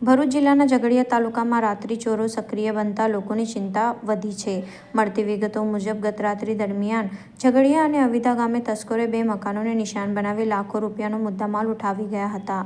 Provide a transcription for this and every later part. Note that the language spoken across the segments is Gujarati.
ભરૂચ જિલ્લાના ઝઘડિયા તાલુકામાં રાત્રિ ચોરો સક્રિય બનતા લોકોની ચિંતા વધી છે. મળતી વિગતો મુજબ, ગત રાત્રિ દરમિયાન ઝઘડિયા અને અવિતા ગામે તસ્કરોએ બે મકાનોને નિશાન બનાવી લાખો રૂપિયાનો મુદ્દામાલ ઉઠાવી ગયા હતા.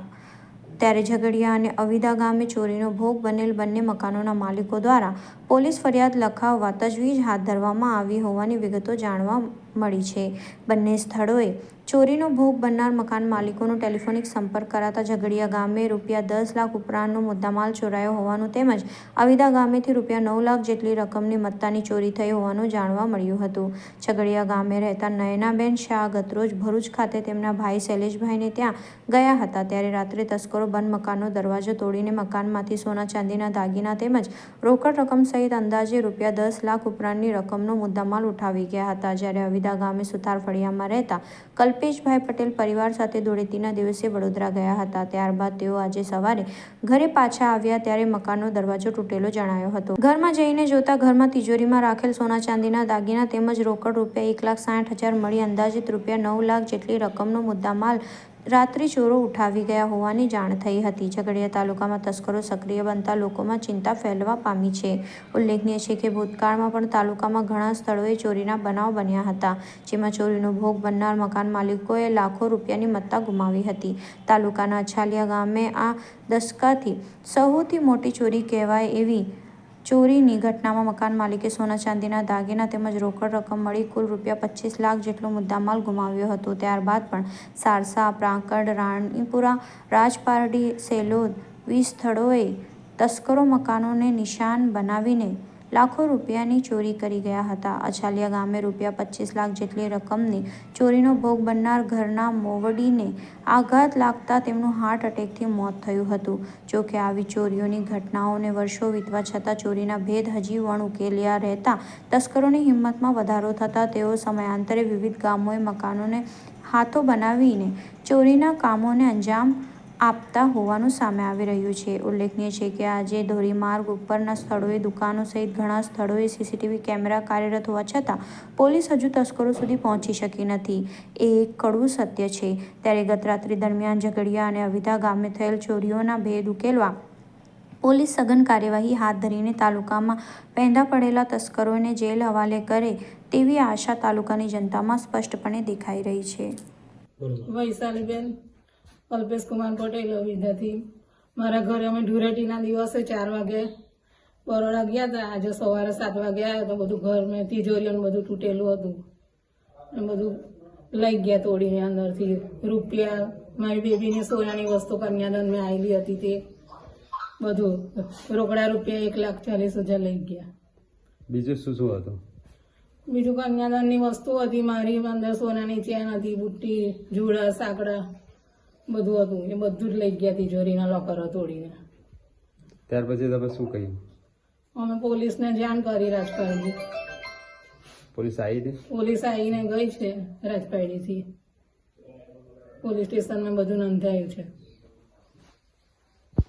ત્યારે ઝઘડિયા અને અવિદા ગામે ચોરીનો ભોગ બનેલ બંને મકાનોના માલિકો દ્વારા પોલીસ ફરિયાદ લખાવવા તજવીજ હાથ ધરવામાં આવી હોવાની વિગતો જાણવા મળી છે. બંને સ્થળોએ ચોરીનો ભોગ બનનાર મકાન માલિકોનો ટેલિફોનિક સંપર્ક કરાતા ઝઘડિયા ગામે રૂપિયા દસ લાખ ઉપરાંતનો મુદ્દામાલ ચોરાયો હોવાનું તેમજ અવિદા ગામેથી રૂપિયા નવ લાખ જેટલી રકમની મત્તાની ચોરી થઈ હોવાનું જાણવા મળ્યું હતું. ઝઘડિયા ગામે રહેતા નયનાબેન શાહ ગતરોજ ભરૂચ ખાતે તેમના ભાઈ શૈલેષભાઈને ત્યાં ગયા હતા. ત્યારે રાત્રે તસ્કરો બંધ મકાનનો દરવાજો તોડીને મકાનમાંથી સોના ચાંદીના દાગીના તેમજ રોકડ રકમ સહિત અંદાજે રૂપિયા દસ લાખ ઉપરાંતની રકમનો મુદ્દામાલ ઉઠાવી ગયા હતા. જ્યારે અવિધા ગામે સુથાર ફળિયામાં રહેતા કલ્પેશભાઈ પટેલ પરિવાર સાથે ધૂળેટીના દિવસે વડોદરા ગયા હતા. ત્યારબાદ તેઓ આજે સવારે ઘરે પાછા આવ્યા ત્યારે મકાનનો દરવાજો તૂટેલો જણાયો હતો. ઘરમાં જઈને જોતા ઘરમાં તિજોરીમાં રાખેલ સોના ચાંદીના દાગીના તેમજ રોકડ રૂપિયા એક લાખ સાઠ હજાર મળી અંદાજિત રૂપિયા નવ લાખ જેટલી રકમનો મુદ્દામાલ રાત્રિ ચોરો ઉઠાવી ગયા હોવાની જાણ થઈ હતી. ઝઘડિયા તાલુકામાં તસ્કરો સક્રિય બનતા લોકોમાં ચિંતા ફેલવા પામી છે. ઉલ્લેખનીય છે કે ભૂતકાળમાં પણ તાલુકામાં ઘણા સ્થળોએ ચોરીના બનાવ બન્યા હતા, જેમાં ચોરીનો ભોગ બનનાર મકાન માલિકોએ લાખો રૂપિયાની મત્તા ગુમાવી હતી. તાલુકાના અછાલિયા ગામે આ દસકાથી સૌથી મોટી ચોરી કહેવાય એવી ચોરીની ઘટનામાં મકાન માલિકે સોના ચાંદીના દાગીના તેમજ રોકડ રકમ મળી કુલ રૂપિયા પચીસ લાખ જેટલો મુદ્દામાલ ગુમાવ્યો હતો. ત્યારબાદ પણ સારસા, પ્રાંકડ, રાણીપુરા, રાજપારડી, સેલોદ, વીસ સ્થળોએ તસ્કરો મકાનોને નિશાન બનાવીને લાખો રૂપિયાની ચોરી કરી ગયા હતા. અછાલિયા ગામે રૂપિયા પચીસ લાખ જેટલી રકમની ચોરીનો ભોગ બનનાર ઘરના મોવડીને આઘાત લાગતા તેમનું હાર્ટ એટેકથી મોત થયું હતું. જોકે આવી ચોરીઓની ઘટનાઓને વર્ષો વીતવા છતાં ચોરીના ભેદ હજી વણ ઉકેલ્યા રહેતા તસ્કરોની હિંમતમાં વધારો થતાં તેઓ સમયાંતરે વિવિધ ગામોએ મકાનોને હાથો બનાવીને ચોરીના કામોને અંજામ આપતા હોવાનું સામે આવી રહ્યું છે. ઉલ્લેખનીય છે કે આજે ધોરીમાર્ગ ઉપરના સ્થળોએ, દુકાનો સહિત ઘણા સ્થળોએ સીસીટીવી કેમેરા કાર્યરત હોવા છતાં પોલીસ હજુ તસ્કરો સુધી પહોંચી શકી નથી. એ એક કડવું સત્ય છે. ત્યારે ગતરાત્રિ દરમિયાન ઝઘડિયા અને અવિધા ગામે થયેલ ચોરીઓના ભેદ ઉકેલવા પોલીસ સઘન કાર્યવાહી હાથ ધરીને તાલુકામાં પેંદા પડેલા તસ્કરોને જેલ હવાલે કરે તેવી આશા તાલુકાની જનતામાં સ્પષ્ટપણે દેખાઈ રહી છે. વૈશાલીબેન. અલ્પેશ કુમાર પટેલ અવિધાથી મારા ઘરે અમે ધૂળેટીના દિવસે ચાર વાગે બરોડા ગયા હતા. આજે સવારે સાત વાગે આવ્યા તો બધું ઘર મેં તિજોરીઓને બધું તૂટેલું હતું. બધું લઈ ગયા તોડીને અંદરથી. રૂપિયા મારી બેબીની સોનાની વસ્તુ કન્યાદાન મેં આવેલી હતી તે. બધું. રોકડા રૂપિયા એક લાખ ચાલીસ હજાર લઈ ગયા. બીજું શું શું હતું? બીજું કન્યાદાનની વસ્તુ હતી. મારી અંદર સોનાની ચેન હતી બુટ્ટી જુડા સાંકડા. બધું હતું. એ બધું જ લઈ ગયા તિજોરીના લોકર તોડીને. ત્યાર પછી તમે શું કહ્યું અમે પોલીસને જાણ કરી રાજપારડી પોલીસ આવી હતી? પોલીસ આવીને ગઈ છે રાજપાઈડીથી પોલીસ સ્ટેશનમાં બધું નોંધાયું છે.